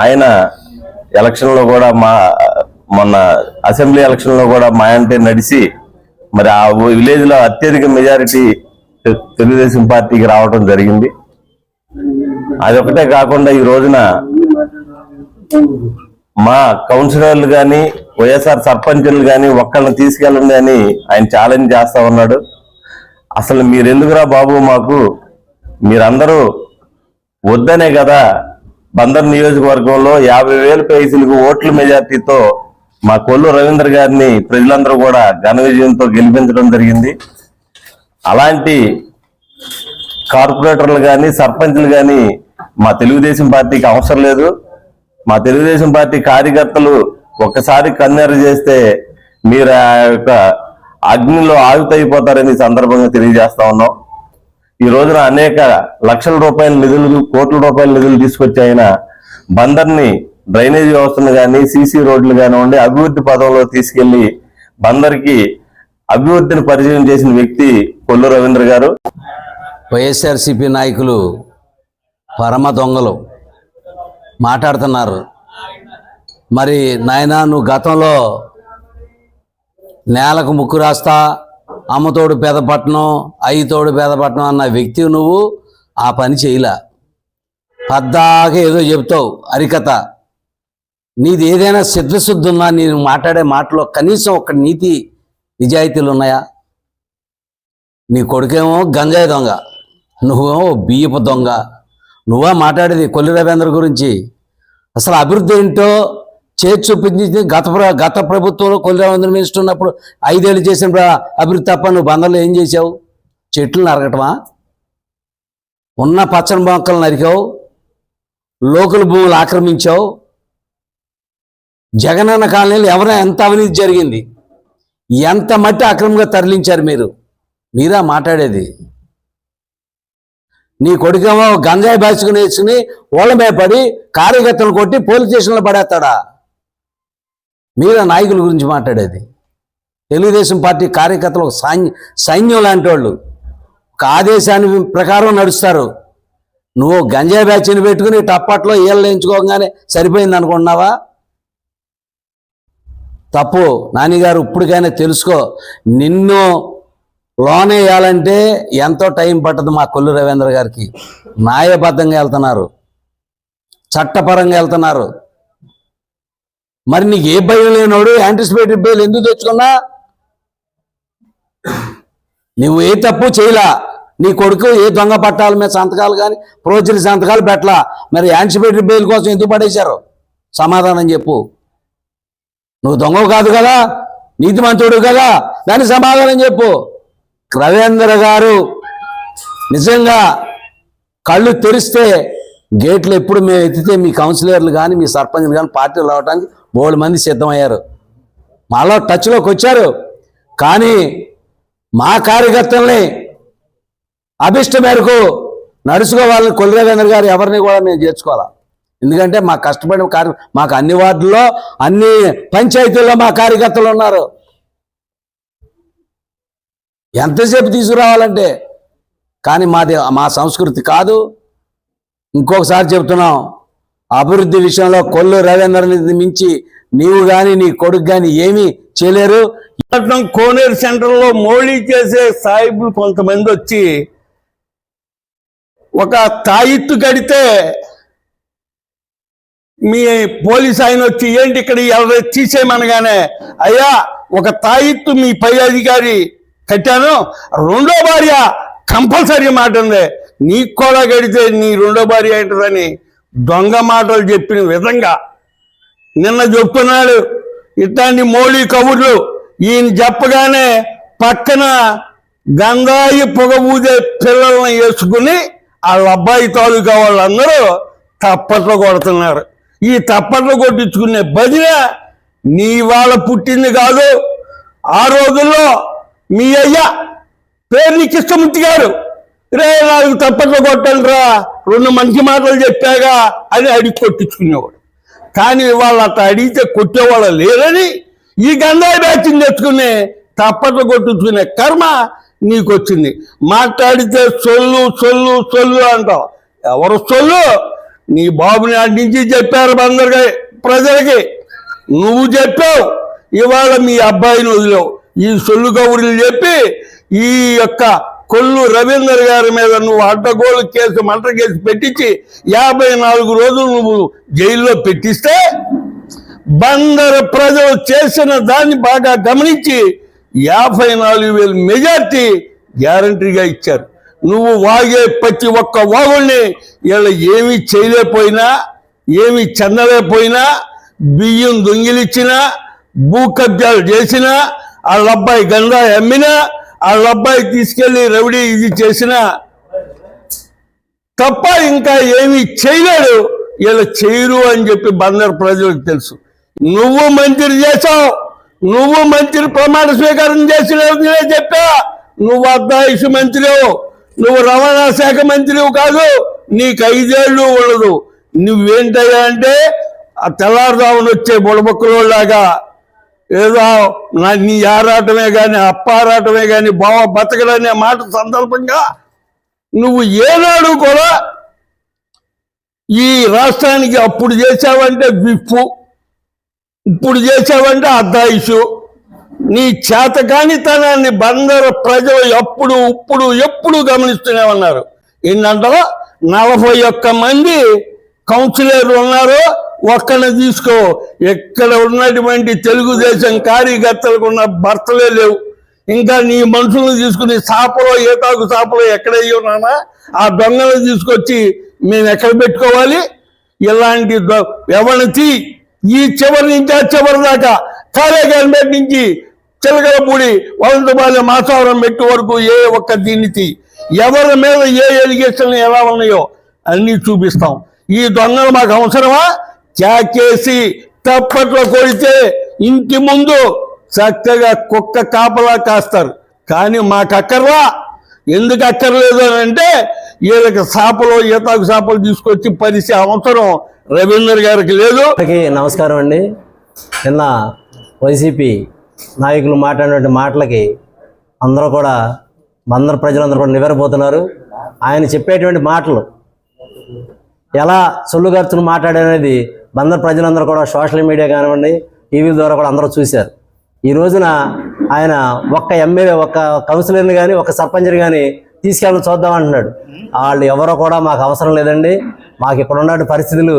ఆయన ఎలక్షన్లో కూడా మా మొన్న అసెంబ్లీ ఎలక్షన్లో కూడా మా అంటే నడిచి మరి ఆ విలేజ్లో అత్యధిక మెజారిటీ తెలుగుదేశం పార్టీకి రావడం జరిగింది. అదొకటే కాకుండా ఈ రోజున మా కౌన్సిలర్లు కానీ వైఎస్ఆర్ సర్పంచులు కానీ ఒక్కళ్ళని తీసుకెళ్ళండి అని ఆయన ఛాలెంజ్ చేస్తా ఉన్నాడు. అసలు మీరెందుకురా బాబు మాకు? మీరందరూ వద్దనే కదా బందర్ నియోజకవర్గంలో యాభై వేల పైసలకు ఓట్ల మెజార్టీతో మా కొల్లు రవీంద్ర గారిని ప్రజలందరూ కూడా ఘన విజయంతో గెలిపించడం జరిగింది. అలాంటి కార్పొరేటర్లు కానీ సర్పంచ్లు కానీ మా తెలుగుదేశం పార్టీకి అవసరం లేదు. మా తెలుగుదేశం పార్టీ కార్యకర్తలు ఒక్కసారి కన్నెర చేస్తే మీరు ఆ యొక్క అగ్నిలో ఆగుతైపోతారని సందర్భంగా తెలియజేస్తా ఉన్నాం. ఈ రోజున అనేక లక్షల రూపాయల నిధులు కోట్ల రూపాయల నిధులు తీసుకొచ్చి ఆయన బందర్ని డ్రైనేజ్ వ్యవస్థను కానీ సీసీ రోడ్లు కానివ్వండి అభివృద్ధి పదంలో తీసుకెళ్ళి బందర్కి అభివృద్ధిని పరిచయం చేసిన వ్యక్తి కొల్లు రవీంద్ర గారు. వైఎస్ఆర్సిపి నాయకులు పరమ దొంగలు మాట్లాడుతున్నారు. మరి నాయన నువ్వు గతంలో నేలకు ముక్కు రాస్తా అమ్మతోడు పెదపట్నం అయ్యతోడు పెదపట్నం అన్న వ్యక్తి నువ్వు ఆ పని చేయలా. పద్దాక ఏదో చెప్తావు అరికథ నీది ఏదైనా సిద్ధశుద్ధి ఉందా? నేను మాట్లాడే మాటలో కనీసం ఒక నీతి నిజాయితీలు ఉన్నాయా? నీ కొడుకేమో గంజాయి దొంగ నువ్వేమో బియ్యపు దొంగ. నువ్వా మాట్లాడేది కొల్లి రవీంద్ర గురించి? అసలు అభివృద్ధి ఏంటో చేతి చూపించింది గత ప్ర- గత ప్రభుత్వంలో కొల్లి మినిస్టర్ ఉన్నప్పుడు ఐదేళ్ళు చేసిన అభివృద్ధి తప్ప నువ్వు బందర్లో ఏం చేసావు చెట్లు నరకటమా ఉన్న పచ్చని మొక్కలు నరికావు లోకల్ భూములు ఆక్రమించావు? జగనన్న కాలనీలో ఎవరైనా ఎంత అవినీతి జరిగింది? ఎంత మట్టి అక్రమంగా తరలించారు మీరు? మీరా మాట్లాడేది? నీ కొడుకేమో గంజాయి బాసుకుని వేసుకుని ఓళ్ళ మీద పడి కార్యకర్తలు కొట్టి పోలీస్ స్టేషన్లో పడేస్తాడా? మీద నాయకుల గురించి మాట్లాడేది. తెలుగుదేశం పార్టీ కార్యకర్తలు ఒక సైన్య సైన్యం లాంటి వాళ్ళు ఒక ఆదేశాన్ని ప్రకారం నడుస్తారు. నువ్వు గంజాయి బ్యాచ్ని పెట్టుకుని టప్పట్లో ఏళ్ళు వేయించుకోగానే సరిపోయింది అనుకుంటున్నావా? తప్పు. నానిగారు ఇప్పటికైనా తెలుసుకో. నిన్ను లోన్ వేయాలంటే ఎంతో టైం పట్టదు మా కొల్లు రవీంద్ర గారికి. న్యాయబద్ధంగా వెళ్తున్నారు. చట్టపరంగా వెళ్తున్నారు. మరి నీకు ఏ భయం లేనోడు యాంటిసిపేటెడ్ బెయిల్ ఎందుకు తెచ్చుకున్నా? నువ్వు ఏ తప్పు చేయలా. నీ కొడుకు ఏ దొంగ పట్టాల మీద సంతకాలు కానీ ప్రోచరి సంతకాలు పెట్టలా. మరి యాంటిసిపేటెడ్ బెయిల్ కోసం ఎందుకు పడేశారు? సమాధానం చెప్పు. నువ్వు దొంగ కాదు కదా నీతి నీతిమంతుడు కదా దాన్ని సమాధానం చెప్పు. రవేంద్ర గారు నిజంగా కళ్ళు తెరిస్తే గేట్లు ఎప్పుడు మేము ఎత్తితే మీ కౌన్సిలర్లు కానీ మీ సర్పంచ్లు కానీ పార్టీలు రావడానికి బోడు మంది సిద్ధమయ్యారు. మాలో టచ్లోకి వచ్చారు. కానీ మా కార్యకర్తల్ని అభిష్ట మేరకు నడుచుకోవాలని కొల్లి గారు ఎవరిని కూడా మేము చేర్చుకోవాలా? ఎందుకంటే మా కష్టపడిన కార్య మాకు అన్ని వార్డుల్లో అన్ని పంచాయతీల్లో మా కార్యకర్తలు ఉన్నారు. ఎంతసేపు తీసుకురావాలంటే? కానీ మాది మా సంస్కృతి కాదు. ఇంకొకసారి చెప్తున్నాం. అభివృద్ధి విషయంలో కొల్లు రవీంద్రని మించి నీవు కానీ నీ కొడుకు కానీ ఏమీ చేయలేరు. పట్నం కోనేరు సెంటర్లో మోళీ చేసే సాయిబులు కొంతమంది వచ్చి ఒక తాయిత్తు కడితే మీ పోలీస్ ఆయన వచ్చి ఏంటి ఇక్కడ ఎవరు తీసేయమనగానే అయ్యా ఒక తాయిత్తు మీ పై అధికారి కట్టాను. రెండో భార్య కంపల్సరీ మాట ఉంది నీకు కూడా కడితే నీ రెండో భార్య ఏంటదని దొంగ మాటలు చెప్పిన విధంగా నిన్న చెప్తున్నాడు ఇట్లాంటి మోళీ కబుర్లు ఈయన చెప్పగానే పక్కన గంగాయి పొగ ఊదే పిల్లల్ని వేసుకుని వాళ్ళ అబ్బాయి తాలూకా వాళ్ళందరూ తప్పట్లు కొడుతున్నారు. ఈ తప్పట్లు కొట్టించుకునే భజన నీ వాళ్ళ పుట్టింది కాదు ఆ రోజుల్లో మీ అయ్య పేరు కృష్ణమూర్తి గారు. రే నాకు తప్పట్లు కొట్టండి రా రెండు మంచి మాటలు చెప్పాగా అని అడిగి కొట్టించుకునేవాడు కానీ వాళ్ళు అట్లా అడిగితే కొట్టేవాళ్ళు లేరని ఈ గంధాయి బ్యాచ్ని తెచ్చుకునే తప్పట్లు కొట్టించుకునే కర్మ నీకు వచ్చింది మాట్లాడితే సొల్లు సొల్లు సొల్లు అంటావు. ఎవరు సొల్లు? నీ బాబుని అడ్డించి నుంచి చెప్పారు అందరికి ప్రజలకి. నువ్వు చెప్పావు ఇవాళ మీ అబ్బాయిని వదిలేవు. ఈ సొల్లు కబుర్లు చెప్పి ఈ యొక్క కొల్లు రవీందర్ గారి మీద నువ్వు అడ్డగోలు కేసు మంట కేసు పెట్టించి యాభై నాలుగు రోజులు నువ్వు జైల్లో పెట్టిస్తే బందరు ప్రజలు చేసిన దాన్ని బాగా గమనించి యాభై నాలుగు వేలు మెజార్టీ గ్యారంటీగా ఇచ్చారు. నువ్వు వాగే ప్రతి ఒక్క వాగుల్ని వీళ్ళ ఏమీ చేయలేకపోయినా ఏమి చెందలేకపోయినా బియ్యం దొంగిలిచ్చినా భూ కబ్జాలు చేసినా వాళ్ళ అబ్బాయి గంగా అమ్మినా వాళ్ళ అబ్బాయి తీసుకెళ్ళి రౌడీ ఇది చేసినా తప్ప ఇంకా ఏమీ చేయలేడు. ఇలా చేయరు అని చెప్పి బందర్ ప్రజలకు తెలుసు. నువ్వు మంత్రి చేసావు నువ్వు మంత్రి ప్రమాణ స్వీకారం చేసినావు నేనే చెప్పా. నువ్వు అర్ధాయుషు మంత్రివు. నువ్వు రవాణా శాఖ మంత్రివు కాదు. నీకు ఐదేళ్ళు ఉండదు. నువ్వేంటయ్యా అంటే ఆ తెల్లారుదామున వచ్చే బుడబొక్కలోలాగా ఏదో నా నీ ఆరాటమే కానీ అప్పారాటమే కానీ బావ బతకడనే మాట సందర్భంగా నువ్వు ఏనాడు కూడా ఈ రాష్ట్రానికి అప్పుడు చేసావంటే విప్పు ఇప్పుడు చేసావంటే అద్దాయిషు. నీ చేతకానితనాన్ని బందరు ప్రజలు ఎప్పుడు ఇప్పుడు ఎప్పుడు గమనిస్తూనే ఉన్నారు. ఏంటంటే నలభై ఒక్క మంది కౌన్సిలర్లు ఉన్నారు ఒక్కడిని తీసుకో. ఎక్కడ ఉన్నటువంటి తెలుగుదేశం కార్యకర్తలకు ఉన్న భర్తలే లేవు. ఇంకా నీ మనుషులను తీసుకుని సాపలో ఏతాకు సాపలో ఎక్కడై ఉన్నానా ఆ దొంగలను తీసుకొచ్చి మేము ఎక్కడ పెట్టుకోవాలి? ఇలాంటి ఎవరి ఎవరిని ఈ చివరి నుంచి ఆ చివరి దాకా కాళేగారి నుంచి చిలకలపూడి వలంతపాలెం మాసావరం మెట్టు వరకు ఏ ఒక్క దీన్ని ఎవరి మీద ఏ ఎలిగేషన్లు ఎలా ఉన్నాయో అన్నీ చూపిస్తాం. ఈ దొంగలు మాకు అవసరమా? చాకేసి తప్పట్లో కొడితే ఇంటి ముందు చక్కగా కుక్క కాపలా కాస్తారు. కానీ మాకు అక్కర్లా ఎందుకు అక్కర్లేదు అని అంటే వీళ్ళకి చేపలు ఈతాకు చేపలు తీసుకొచ్చి పరిచే అవసరం రవీందర్ గారికి లేదు. నమస్కారం అండి. నిన్న వైసీపీ నాయకులు మాట్లాడినటువంటి మాటలకి అందరూ కూడా అందరు ప్రజలందరూ కూడా నివ్వరపోతున్నారు. ఆయన చెప్పేటువంటి మాటలు ఎలా సొల్లుగర్చును మాట్లాడనేది బందర్ ప్రజలందరూ కూడా సోషల్ మీడియా కానివ్వండి టీవీ ద్వారా కూడా అందరూ చూశారు. ఈ రోజున ఆయన ఒక్క ఎమ్మెల్యే ఒక్క కౌన్సిలర్ని కానీ ఒక్క సర్పంచ్ని కానీ తీసుకెళ్ళి చూద్దాం అంటున్నాడు. వాళ్ళు ఎవరో కూడా మాకు అవసరం లేదండి. మాకు ఇక్కడ ఉన్న పరిస్థితులు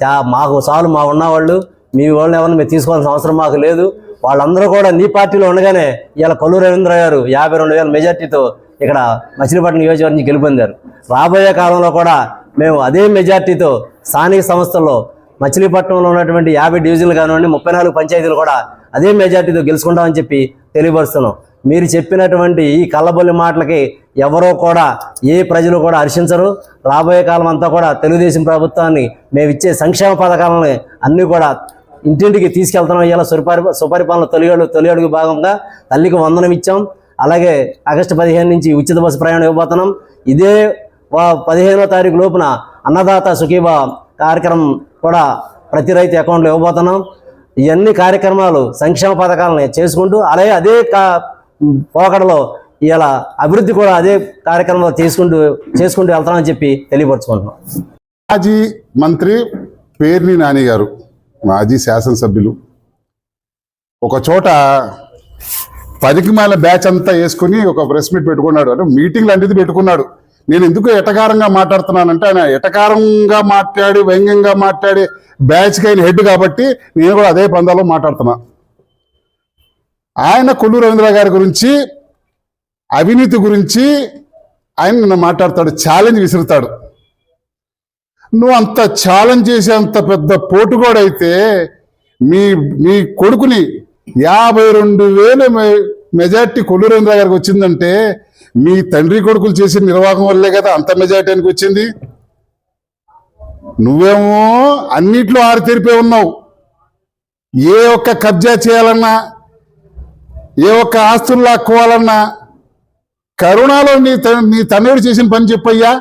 చా మాకు చాలు మా ఉన్నవాళ్ళు మీ వాళ్ళని ఎవరిని మేము తీసుకోవాల్సిన అవసరం మాకు లేదు. వాళ్ళందరూ కూడా నీ పార్టీలో ఉండగానే ఇలా కొల్లు రవీంద్ర గారు యాభై రెండు వేల మెజార్టీతో ఇక్కడ మచిలీపట్నం నియోజకవర్గం నుంచి గెలుపొందారు. రాబోయే కాలంలో కూడా మేము అదే మెజార్టీతో స్థానిక సంస్థల్లో మచిలీపట్నంలో ఉన్నటువంటి యాభై డివిజన్లు కానివ్వండి ముప్పై నాలుగు పంచాయతీలు కూడా అదే మెజార్టీతో గెలుచుకుంటామని చెప్పి తెలియపరుస్తున్నాం. మీరు చెప్పినటువంటి ఈ కళ్ళబొల్లి మాటలకి ఎవరో కూడా ఏ ప్రజలు కూడా హర్షించరు. రాబోయే కాలం అంతా కూడా తెలుగుదేశం ప్రభుత్వాన్ని మేము ఇచ్చే సంక్షేమ పథకాలని అన్నీ కూడా ఇంటింటికి తీసుకెళ్తున్నాం. ఇలా సుపరి సుపరిపాలన తొలి అడుగు తొలి అడుగు భాగంగా తల్లికి వందనం ఇచ్చాం. అలాగే ఆగస్టు పదిహేను నుంచి ఉచిత బస్సు ప్రయాణం ఇవ్వబోతున్నాం. ఇదే పదిహేనో తారీఖు లోపున అన్నదాత సుఖీభ కార్యక్రమం కూడా ప్రతి రైతు అకౌంట్లో ఇవ్వబోతున్నాం. ఇవన్నీ కార్యక్రమాలు సంక్షేమ పథకాలని చేసుకుంటూ అలాగే అదే కా పోకడలో ఇలా అభివృద్ధి కూడా అదే కార్యక్రమంలో చేసుకుంటూ చేసుకుంటూ వెళ్తామని చెప్పి తెలియపరచుకుంటున్నాం. మాజీ మంత్రి పేర్ని నాని గారు మాజీ శాసనసభ్యులు. ఒక చోట పదికి మాల బ్యాచ్ అంతా వేసుకుని ఒక ప్రెస్ మీట్ పెట్టుకున్నాడు. అంటే మీటింగ్ లాంటిది పెట్టుకున్నాడు. నేను ఎందుకు ఎటకారంగా మాట్లాడుతున్నానంటే ఆయన ఎటకారంగా మాట్లాడి వ్యంగ్యంగా మాట్లాడి బ్యాచ్కి అయిన హెడ్ కాబట్టి నేను కూడా అదే పందాలో మాట్లాడుతున్నా. ఆయన కొల్లు రవీంద్ర గారి గురించి అవినీతి గురించి ఆయన నిన్న మాట్లాడతాడు ఛాలెంజ్ విసురుతాడు. నువ్వు అంత ఛాలెంజ్ చేసే అంత పెద్ద పోటుగోడైతే మీ మీ కొడుకుని యాభై రెండు వేల మె- మెజార్టీ కొల్లురేంద్ర గారికి వచ్చిందంటే మీ తండ్రి కొడుకులు చేసిన నిర్వాహం వల్లే కదా అంత మెజార్టీకి వచ్చింది? నువ్వేమో అన్నిట్లో ఆరితేరిపే ఉన్నావు. ఏ ఒక్క కబ్జా చేయాలన్నా ఏ ఒక్క ఆస్తులు లాక్కోవాలన్నా కరోనాలో నీ నీ తండ్రి చేసిన పని చెప్పయ్యా.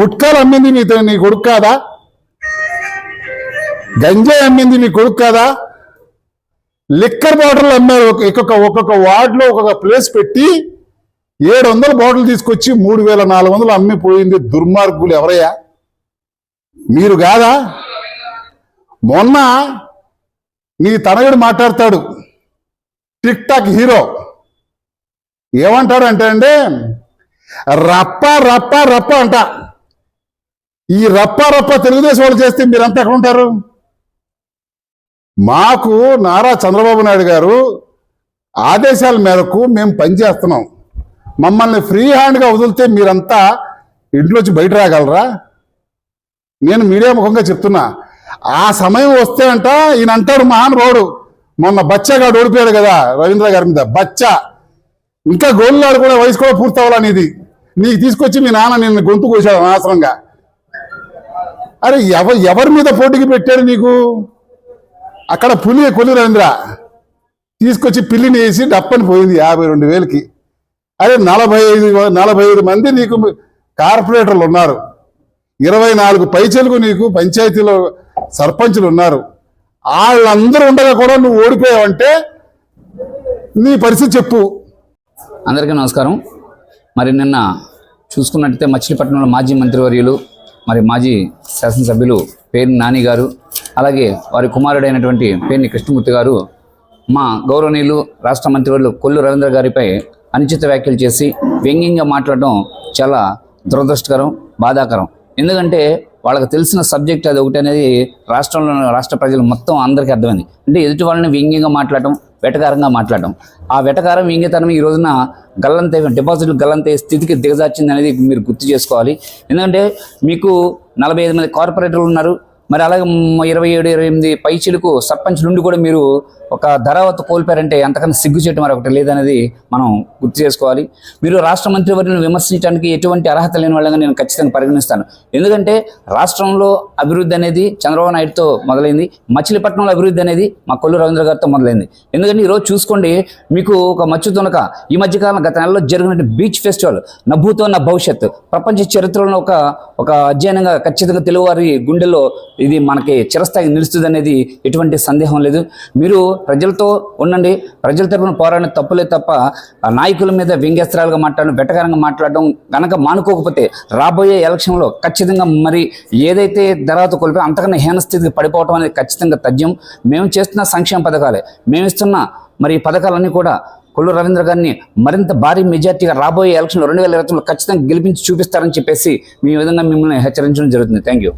గుట్కాలు అమ్మింది నీ నీ కొడుకు కాదా? గంజాయి అమ్మింది నీ కొడుకు కాదా? లిక్కర్ బాటిల్ అమ్మారు ఒక- ఒక్కొక్క ఒక్కొక్క వార్డులో ఒక్కొక్క ప్లేస్ పెట్టి ఏడు వందల బాటిల్ తీసుకొచ్చి మూడు వేల నాలుగు వందలు అమ్మిపోయింది దుర్మార్గులు ఎవరయ్యా? మీరు కాదా? మొన్న నీ తనయుడు మాట్లాడతాడు. Tik tok hero. ఏమంటాడంటే అండి? రప్ప రప్ప రప్ప అంట. ఈ రప్ప రప్ప తెలుగుదేశం వాళ్ళు చేస్తే మీరంతా ఎక్కడ ఉంటారు? మాకు నారా చంద్రబాబు నాయుడు గారు ఆదేశాల మేరకు మేము పనిచేస్తున్నాం. మమ్మల్ని ఫ్రీ హ్యాండ్గా వదిలితే మీరంతా ఇంట్లోంచి బయట రాగలరా? నేను మీడియా ముఖంగా చెప్తున్నా ఆ సమయం వస్తే అంట ఈయన అంటాడు మహానుభావుడు మొన్న బచ్చగాడు ఓడిపోయాడు కదా రవీంద్ర గారి మీద బచ్చా. ఇంకా గోల్లాడు కూడా వయసు కూడా పూర్తి అవ్వాలనేది నీకు తీసుకొచ్చి మీ నాన్న నిన్ను గొంతు కోసాడు అనవసరంగా. అరే ఎవ ఎవరి మీద పోటీకి పెట్టాడు నీకు? అక్కడ పులి కొలి రవీంద్ర. తీసుకొచ్చి పిల్లిని వేసి డప్పని పోయింది యాభై రెండు వేలకి. అదే నలభై ఐదు నలభై ఐదు మంది నీకు కార్పొరేటర్లు ఉన్నారు. ఇరవై నాలుగు పైచలకు నీకు పంచాయతీలో సర్పంచులు ఉన్నారు. వాళ్ళందరూ ఉండగా కూడా నువ్వు ఓడిపోయావంటే నీ పరిస్థితి చెప్పు. అందరికీ నమస్కారం. మరి నిన్న చూసుకున్నట్టయితే మచిలీపట్నంలో మాజీ మంత్రివర్యులు మరి మాజీ శాసనసభ్యులు పేర్ని నాని గారు అలాగే వారి కుమారుడైనటువంటి పేర్ని కృష్ణమూర్తి గారు మా గౌరవనీయులు రాష్ట్ర మంత్రివర్యులు కొల్లు రవీంద్ర గారిపై అనుచిత వ్యాఖ్యలు చేసి వ్యంగ్యంగా మాట్లాడడం చాలా దురదృష్టకరం బాధాకరం. ఎందుకంటే వాళ్ళకి తెలిసిన సబ్జెక్ట్ అది ఒకటి అనేది రాష్ట్రంలో రాష్ట్ర ప్రజలు మొత్తం అందరికీ అర్థమైంది. అంటే ఎదుటి వాళ్ళని వ్యంగ్యంగా మాట్లాడటం వెటకారంగా మాట్లాడటం ఆ వెటకారం వ్యంగ్యతనం ఈ రోజున గల్లంతే డిపాజిట్లు గల్లంతే స్థితికి దిగజార్చింది అనేది మీరు గుర్తు చేసుకోవాలి. ఎందుకంటే మీకు నలభై ఐదు మంది కార్పొరేటర్లు ఉన్నారు. మరి అలాగే ఇరవై ఏడు ఇరవై ఎనిమిది పైచీలకు సర్పంచ్ నుండి కూడా మీరు ఒక ధరావత్ కోల్పోయారంటే అంతకన్నా సిగ్గు చేయటం మరొకటి లేదనేది మనం గుర్తు చేసుకోవాలి. మీరు రాష్ట్ర మంత్రివర్యులను విమర్శించడానికి ఎటువంటి అర్హత లేని వాళ్ళగా నేను ఖచ్చితంగా పరిగణిస్తాను. ఎందుకంటే రాష్ట్రంలో అభివృద్ధి అనేది చంద్రబాబు నాయుడుతో మొదలైంది. మచిలీపట్నంలో అభివృద్ధి అనేది మా కొల్లు రవీంద్ర గారితో మొదలైంది. ఎందుకంటే ఈరోజు చూసుకోండి మీకు ఒక మచ్చు తునక ఈ మధ్యకాలం గత నెలలో జరిగిన బీచ్ ఫెస్టివల్ నభూతో నా భవిష్యత్తు ప్రపంచ చరిత్రలో ఒక ఒక అధ్యయనంగా ఖచ్చితంగా తెలుగువారి గుండెల్లో ఇది మనకి చిరస్థాయి నిలుస్తుంది అనేది ఎటువంటి సందేహం లేదు. మీరు ప్రజలతో ఉండండి. ప్రజల తరపున పోరాడిన తప్పులే తప్ప నాయకుల మీద వ్యంగ్యస్త్రాలుగా మాట్లాడడం వెటకారంగా మాట్లాడడం కనుక మానుకోకపోతే రాబోయే ఎలక్షన్లో ఖచ్చితంగా మరి ఏదైతే ధరాత కోల్పోయి అంతకన్నా హీనస్థితికి పడిపోవడం అనేది ఖచ్చితంగా తథ్యం. మేము చేస్తున్న సంక్షేమ పథకాలే. మేము ఇస్తున్న మరి పథకాలన్నీ కూడా కొల్లు రవీంద్ర గారిని మరింత భారీ మెజార్టీగా రాబోయే ఎలక్షన్లో రెండు వేల ఇరవై ఖచ్చితంగా గెలిపించి చూపిస్తారని చెప్పేసి మీ విధంగా మిమ్మల్ని హెచ్చరించడం జరుగుతుంది. Thank you